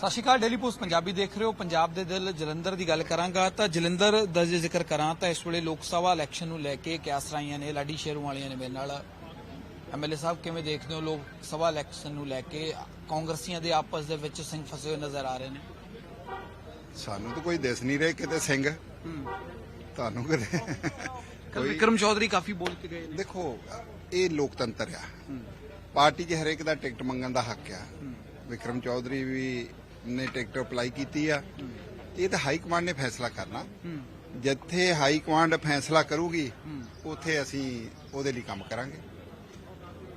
ਸਤਿ ਸ਼੍ਰੀ ਅਕਾਲ ਡੇਲੀ ਪੋਸਟ ਪੰਜਾਬੀ ਦੇਖ ਰਹੇ ਹੋ। ਪੰਜਾਬ ਦੇ ਦਿਲ ਜਲੰਧਰ ਦੀ ਗੱਲ ਕਰਾਂਗਾ ਤਾਂ ਜਲੰਧਰ ਦਾ ਜੇ ਜ਼ਿਕਰ ਕਰਾਂ ਤਾਂ ਇਸ ਵੇਲੇ ਲੋਕ ਸਭਾ ਇਲੈਕਸ਼ਨ ਨੂੰ ਲੈ ਕੇ ਕਿਆਸ ਰਾਈਆਂ ਨੇ ਲਾਡੀ ਸ਼ੇਰੂ ਵਾਲੀਆਂ ਨੇ ਮੇਰੇ ਨਾਲ। ਐਮਐਲਏ ਸਾਹਿਬ ਕਿਵੇਂ ਦੇਖਦੇ ਹੋ ਲੋਕ ਸਭਾ ਇਲੈਕਸ਼ਨ ਨੂੰ ਲੈ ਕੇ? ਕਾਂਗਰਸੀਆਂ ਦੇ ਆਪਸ ਦੇ ਵਿੱਚ ਸਿੰਘ ਫਸੇ ਹੋਏ ਨਜ਼ਰ ਆ ਰਹੇ ਨੇ। ਸਾਨੂੰ ਤਾਂ ਕੋਈ ਦਿਸ ਨਹੀਂ ਰਹੇ ਕਿਤੇ ਸਿੰਘ। ਤੁਹਾਨੂੰ ਕਿਤੇ? ਕੱਲ ਵਿਕਰਮ ਚੌਧਰੀ ਕਾਫੀ ਬੋਲ ਕੇ ਗਏ ਨੇ। ਦੇਖੋ ਇਹ ਲੋਕਤੰਤਰ ਆ। ਪਾਰਟੀ 'ਚ ਹਰੇਕ ਦਾ ਟਿਕਟ ਮੰਗਣ ਦਾ ਹੱਕ ਆ। ਵਿਕਰਮ ਚੌਧਰੀ ਵੀ ਨੇ ਟਿਕਟ ਅਪਲਾਈ ਕੀਤੀ ਆ। ਇਹ ਤਾਂ ਹਾਈ ਕਮਾਂਡ ਨੇ ਫੈਸਲਾ ਕਰਨਾ। ਜਿੱਥੇ ਹਾਈ ਕਮਾਂਡ ਫੈਸਲਾ ਕਰੂਗੀ ਉੱਥੇ ਅਸੀਂ ਉਹਦੇ ਲਈ ਕੰਮ ਕਰਾਂਗੇ।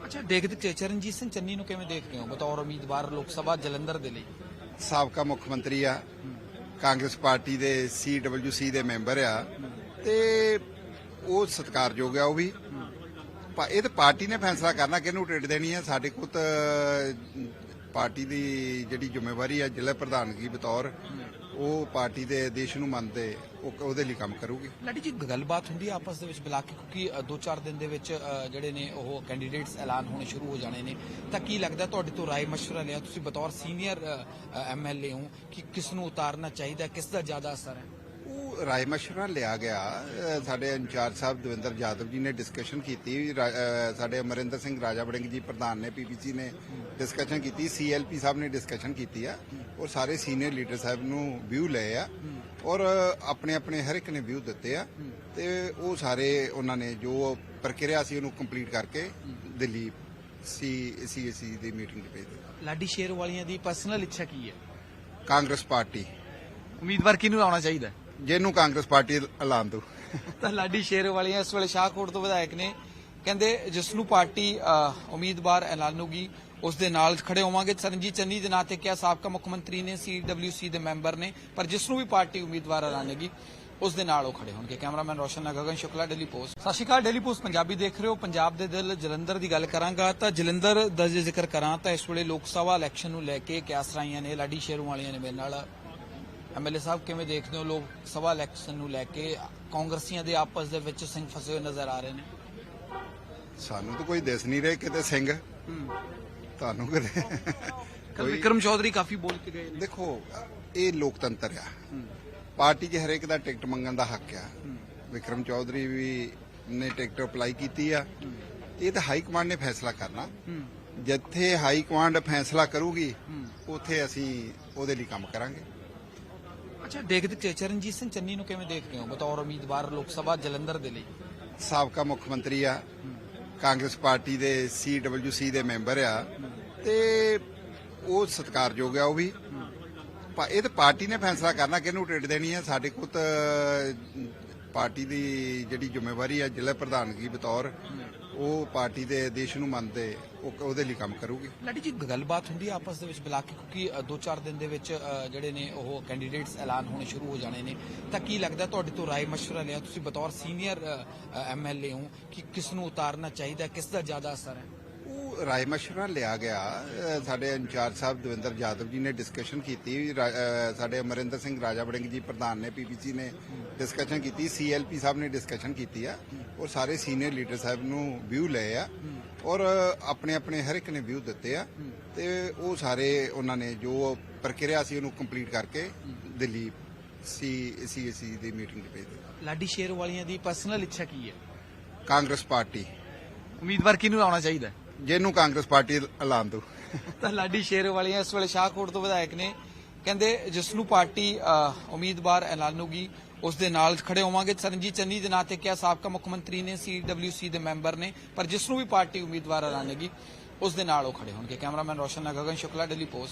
ਅੱਛਾ ਦੇਖਦੇ ਚ- ਚਰਨਜੀਤ ਸਿੰਘ ਚੰਨੀ ਨੂੰ ਕਿਵੇਂ ਦੇਖਦੇ ਹੋ? ਬਤੌਰ ਉਮੀਦਵਾਰ ਲੋਕ ਸਭਾ ਜਲੰਧਰ ਦੇ ਲਈ। ਸਾਬਕਾ ਮੁੱਖ ਮੰਤਰੀ ਆ। ਕਾਂਗਰਸ ਪਾਰਟੀ ਦੇ ਸੀਡਬਲਯੂਸੀ ਦੇ ਮੈਂਬਰ ਆ। ਤੇ ਉਹ ਸਤਿਕਾਰਯੋਗ ਆ ਉਹ ਵੀ। ਇਹ ਤਾਂ ਪਾਰਟੀ ਨੇ ਫੈਸਲਾ ਕਰਨਾ ਕਿਹਨੂੰ ਟਿਕਟ ਦੇਣੀ ਹੈ ਸਾਡੇ ਕੋਲ ਤਾਂ ਪਾਰਟੀ ਦੀ ਜਿਹੜੀ ਜ਼ਿੰਮੇਵਾਰੀ ਆ ਜ਼ਿਲ੍ਹਾ ਪ੍ਰਧਾਨਗੀ ਬਤੌਰ ਉਹ ਪਾਰਟੀ ਦੇ ਦੇਸ਼ ਨੂੰ ਮੰਨਦੇ ਉਹ ਉਹਦੇ ਲਈ ਕੰਮ ਕਰੂਗੀ ਲਾਡੀ ਜੀ ਗੱਲਬਾਤ ਹੁੰਦੀ ਹੈ ਆਪਸ ਦੇ ਵਿੱਚ ਬੁਲਾ ਕੇ ਕਿਉਂਕਿ ਅ, ਦੋ ਚਾਰ ਦਿਨ ਦੇ ਵਿੱਚ ਅ, ਜਿਹੜੇ ਨੇ ਉਹ ਕੈਂਡੀਡੇਟਸ ਐਲਾਨ ਹੋਣੇ ਸ਼ੁਰੂ ਹੋ ਜਾਣੇ ਨੇ ਤਾਂ ਕੀ ਲੱਗਦਾ ਤੁਹਾਡੇ ਤੋਂ ਰਾਏ مشورہ ਲਿਆ ਤੁਸੀਂ ਬਤੌਰ ਸੀਨੀਅਰ ਐਮਐਲਏ ਹੋ ਕਿ ਕਿਸ ਨੂੰ ਉਤਾਰਨਾ ਚਾਹੀਦਾ ਕਿਸ ਦਾ ਜ਼ਿਆਦਾ ਅਸਰ ਹੈ ਉਹ ਰਾਏ ਮਸ਼ਵਰਾ ਲਿਆ ਗਿਆ ਅਹ ਸਾਡੇ ਇੰਚਾਰਜ ਸਾਹਿਬ ਦਵਿੰਦਰ ਜਾਦਵ ਜੀ ਨੇ ਡਿਸਕਸ਼ਨ ਕੀਤੀ ਰਾ- ਅਹ ਸਾਡੇ ਅਮਰਿੰਦਰ ਸਿੰਘ ਰਾਜਾ ਵੜਿੰਗ ਜੀ ਪ੍ਰਧਾਨ ਨੇ ਪੀਪੀਸੀ ਨੇ ਡਿਸਕਸ਼ਨ ਕੀਤੀ ਸੀਐਲਪੀ ਸਾਹਿਬ ਨੇ ਡਿਸਕਸ਼ਨ ਕੀਤੀ ਆ। ਔਰ ਸਾਰੇ ਸੀਨੀਅਰ ਲੀਡਰ ਸਾਹਿਬ ਨੂੰ ਵਿਊ ਲਏ ਆ। ਔਰ ਆਪਣੇ ਆਪਣੇ ਹਰ ਇੱਕ ਨੇ ਵਿਊ ਦਿੱਤੇ ਆ। ਤੇ ਉਹ ਸਾਰੇ ਉਹਨਾਂ ਨੇ ਜੋ ਪ੍ਰਕਿਰਿਆ ਸੀ ਉਹਨੂੰ ਕੰਪਲੀਟ ਕਰਕੇ ਦਿੱਲੀ ਸੀ ਸੀਐਸਸੀ ਦੀ ਮੀਟਿੰਗ ਭੇਜ ਦਿੱਤਾ। ਲਾਡੀ ਸ਼ੇਰ ਵਾਲੀਆਂ ਦੀ ਪਰਸਨਲ ਇੱਛਾ ਕੀ ਹੈ? ਕਾਂਗਰਸ ਪਾਰਟੀ। ਉਮੀਦਵਾਰ ਕਿਹਨੂੰ ਆਉਣਾ ਚਾਹੀਦਾ? ਜਿਹਨੂੰ ਕਾਂਗਰਸ ਪਾਰਟੀ ਐਲਾਨ ਦੋ ਤਾਂ ਲਾਡੀ ਸ਼ੇਰ ਵਾਲੀਆਂ ਇਸ ਵੇਲੇ ਸ਼ਾਹਕੋਟ ਤੋਂ ਵਿਧਾਇਕ ਨੇ। ਕਹਿੰਦੇ ਜਿਸ ਨੂੰ ਪਾਰਟੀ ਉਮੀਦਵਾਰ ਐਲਾਨੂਗੀ ਉਸ ਦੇ ਨਾਲ ਖੜੇ ਹੋਵਾਂਗੇ। ਸਰਨਜੀਤ ਚੰਨੀ ਦੇ ਨਾਂ ਤੇ ਕਿਹਾ ਸਾਬਕਾ ਮੁੱਖ ਮੰਤਰੀ ਨੇ ਸੀਡਬਲਯੂਸੀ ਦੇ ਮੈਂਬਰ ਨੇ ਪਰ ਜਿਸ ਨੂੰ ਵੀ ਪਾਰਟੀ ਉਮੀਦਵਾਰ ਐਲਾਨੇਗੀ ਉਸ ਦੇ ਨਾਲ ਉਹ ਖੜੇ ਹੋਣਗੇ। Cameraman Roshan Gagan Shukla daily post ਸਤਿ ਸ਼੍ਰੀ ਅਕਾਲ ਡੇਲੀ ਪੋਸਟ ਪੰਜਾਬੀ ਦੇਖ ਰਹੇ ਹੋ। ਪੰਜਾਬ ਦੇ ਦਿਲ ਜਲੰਧਰ ਦੀ ਗੱਲ ਕਰਾਂਗਾ ਤਾਂ ਜਲੰਧਰ ਦਾ ਜੇ ਜ਼ਿਕਰ ਕਰਾਂ ਤਾਂ ਇਸ ਵੇਲੇ ਲੋਕ ਸਭਾ ਇਲੈਕਸ਼ਨ ਨੂੰ ਲੈ ਕੇ ਕਿਆਸ ਰਾਈਆਂ ਨੇ ਲਾਡੀ ਸ਼ੇਰੂ ਵਾਲੀਆਂ ਨੇ ਮੇਰੇ ਨਾਲ। ਐਮਐਲਏ ਸਾਹਿਬ ਕਿਵੇਂ ਦੇਖਦੇ ਹੋ ਲੋਕ ਸਭਾ ਇਲੈਕਸ਼ਨ ਨੂੰ ਲੈ ਕੇ? ਕਾਂਗਰਸੀਆਂ ਦੇ ਆਪਸ ਦੇ ਵਿੱਚ ਸਿੰਘ ਫਸੇ ਹੋਏ ਨਜ਼ਰ ਆ ਰਹੇ ਨੇ। ਸਾਨੂੰ ਤਾਂ ਕੋਈ ਦਿਸ ਨਹੀਂ ਰਹੇ ਕਿਤੇ ਸਿੰਘ। ਤੁਹਾਨੂੰ ਕਿਤੇ ਕੱਲ ਵਿਕਰਮ ਚੌਧਰੀ ਕਾਫੀ ਬੋਲ ਕੇ ਗਏ ਨੇ। ਦੇਖੋ ਇਹ ਲੋਕਤੰਤਰ ਆ। ਪਾਰਟੀ 'ਚ ਹਰੇਕ ਦਾ ਟਿਕਟ ਮੰਗਣ ਦਾ ਹੱਕ ਆ। ਵਿਕਰਮ ਚੌਧਰੀ ਵੀ ਨੇ ਟਿਕਟ ਅਪਲਾਈ ਕੀਤੀ ਆ। ਇਹ ਤਾਂ ਹਾਈ ਕਮਾਂਡ ਨੇ ਫੈਸਲਾ ਕਰਨਾ। ਜਿੱਥੇ ਹਾਈ ਕਮਾਂਡ ਫੈਸਲਾ ਕਰੂਗੀ ਉੱਥੇ ਅਸੀਂ ਉਹਦੇ ਲਈ ਕੰਮ ਕਰਾਂਗੇ। ਅੱਛਾ ਦੇਖਦੇ ਚ- ਚਰਨਜੀਤ ਸਿੰਘ ਚੰਨੀ ਨੂੰ ਕਿਵੇਂ ਦੇਖਦੇ ਹੋ? ਬਤੌਰ ਉਮੀਦਵਾਰ ਲੋਕ ਸਭਾ ਜਲੰਧਰ ਦੇ ਲਈ। ਸਾਬਕਾ ਮੁੱਖ ਮੰਤਰੀ ਆ। ਕਾਂਗਰਸ ਪਾਰਟੀ ਦੇ ਸੀਡਬਲਯੂਸੀ ਦੇ ਮੈਂਬਰ ਆ ਤੇ ਉਹ ਸਤਿਕਾਰਯੋਗ ਆ ਉਹ ਵੀ। ਇਹ ਤਾਂ ਪਾਰਟੀ ਨੇ ਫੈਸਲਾ ਕਰਨਾ, ਕਿਹਨੂੰ ਟਿਕਟ ਦੇਣੀ ਹੈ ਸਾਡੇ ਕੋਲ ਤਾਂ ਪਾਰਟੀ ਦੀ ਜਿਹੜੀ ਜ਼ਿੰਮੇਵਾਰੀ ਆ, ਜ਼ਿਲ੍ਹਾ ਪ੍ਰਧਾਨਗੀ ਬਤੌਰ। ਉਹ ਪਾਰਟੀ ਦੇ ਦੇਸ਼ ਨੂੰ ਮੰਨਦੇ ਉਹ ਉਹਦੇ ਲਈ ਕੰਮ ਕਰੂਗੀ ਲਾਡੀ ਜੀ ਗੱਲਬਾਤ ਹੁੰਦੀ ਹੈ ਆਪਸ ਦੇ ਵਿੱਚ ਬੁਲਾ ਕੇ ਕਿਉਂਕਿ ਅ, ਦੋ ਚਾਰ ਦਿਨ ਦੇ ਵਿੱਚ ਅ, ਜਿਹੜੇ ਨੇ ਉਹ ਕੈਂਡੀਡੇਟਸ ਐਲਾਨ ਹੋਣੇ ਸ਼ੁਰੂ ਹੋ ਜਾਣੇ ਨੇ ਤਾਂ ਕੀ ਲੱਗਦਾ ਤੁਹਾਡੇ ਤੋਂ ਰਾਏ مشورہ ਲਿਆ ਤੁਸੀਂ ਬਤੌਰ ਸੀਨੀਅਰ ਐਮਐਲਏ ਹੋ ਕਿ ਕਿਸ ਨੂੰ ਉਤਾਰਨਾ ਚਾਹੀਦਾ ਕਿਸ ਦਾ ਜ਼ਿਆਦਾ ਅਸਰ ਹੈ ਉਹ ਰਾਏ ਮਸ਼ਵਰਾ ਲਿਆ ਗਿਆ ਸਾਡੇ ਇੰਚਾਰਜ ਸਾਹਿਬ ਦਵਿੰਦਰ ਜਾਦਵ ਜੀ ਨੇ ਡਿਸਕਸ਼ਨ ਕੀਤੀ ਸਾਡੇ ਅਮਰਿੰਦਰ ਸਿੰਘ ਰਾਜਾ ਵੜਿੰਗ ਜੀ ਪ੍ਰਧਾਨ ਨੇ ਪੀਪੀਸੀ ਨੇ ਡਿਸਕਸ਼ਨ ਕੀਤੀ ਸੀਐਲਪੀ ਸਾਹਿਬ ਨੇ ਡਿਸਕਸ਼ਨ ਕੀਤੀ ਆ ਔਰ ਸਾਰੇ ਸੀਨੀਅਰ ਲੀਡਰ ਸਾਹਿਬ ਨੂੰ ਵਿਊ ਲਏ ਆ ਔਰ ਆਪਣੇ ਆਪਣੇ ਹਰ ਇੱਕ ਨੇ ਵਿਊ ਦਿੱਤੇ ਆ ਤੇ ਉਹ ਸਾਰੇ ਉਹਨਾਂ ਨੇ ਜੋ ਪ੍ਰਕਿਰਿਆ ਸੀ ਉਹਨੂੰ ਕੰਪਲੀਟ ਕਰਕੇ ਦਿੱਲੀ ਸੀ ਸੀਐਸਸੀ ਦੀ ਮੀਟਿੰਗ ਭੇਜ ਦਿੱਤਾ। ਲਾਡੀ ਸ਼ੇਰ ਵਾਲੀਆਂ ਦੀ ਪਰਸਨਲ ਇੱਛਾ ਕੀ ਹੈ? ਕਾਂਗਰਸ ਪਾਰਟੀ। ਉਮੀਦਵਾਰ ਕਿਹਨੂੰ ਆਉਣਾ ਚਾਹੀਦਾ? ਜਿਹਨੂੰ ਕਾਂਗਰਸ ਪਾਰਟੀ ਐਲਾਨ ਦੋ ਤਾਂ ਲਾਡੀ ਸ਼ੇਰ ਵਾਲੀਆਂ ਇਸ ਵੇਲੇ ਸ਼ਾਹਕੋਟ ਤੋਂ ਵਿਧਾਇਕ ਨੇ। ਕਹਿੰਦੇ ਜਿਸ ਨੂੰ ਪਾਰਟੀ ਉਮੀਦਵਾਰ ਐਲਾਨੂਗੀ ਉਸ ਦੇ ਨਾਲ ਖੜੇ ਹੋਵਾਂਗੇ। ਸਰਨਜੀਤ ਚੰਨੀ ਦੇ ਨਾਂ ਤੇ ਕਿਹਾ ਸਾਬਕਾ ਮੁੱਖ ਮੰਤਰੀ ਨੇ ਸੀਡਬਲਯੂਸੀ ਦੇ ਮੈਂਬਰ ਨੇ, ਪਰ ਜਿਸ ਨੂੰ ਵੀ ਪਾਰਟੀ ਉਮੀਦਵਾਰ ਐਲਾਨੇਗੀ, ਉਸ ਦੇ ਨਾਲ ਉਹ ਖੜੇ ਹੋਣਗੇ। ਕੈਮਰਾਮੈਨ ਰੋਸ਼ਨ ਨਾਲ ਗਗਨ ਸ਼ੁਕਲਾ ਡੇਲੀ ਪੋਸਟ।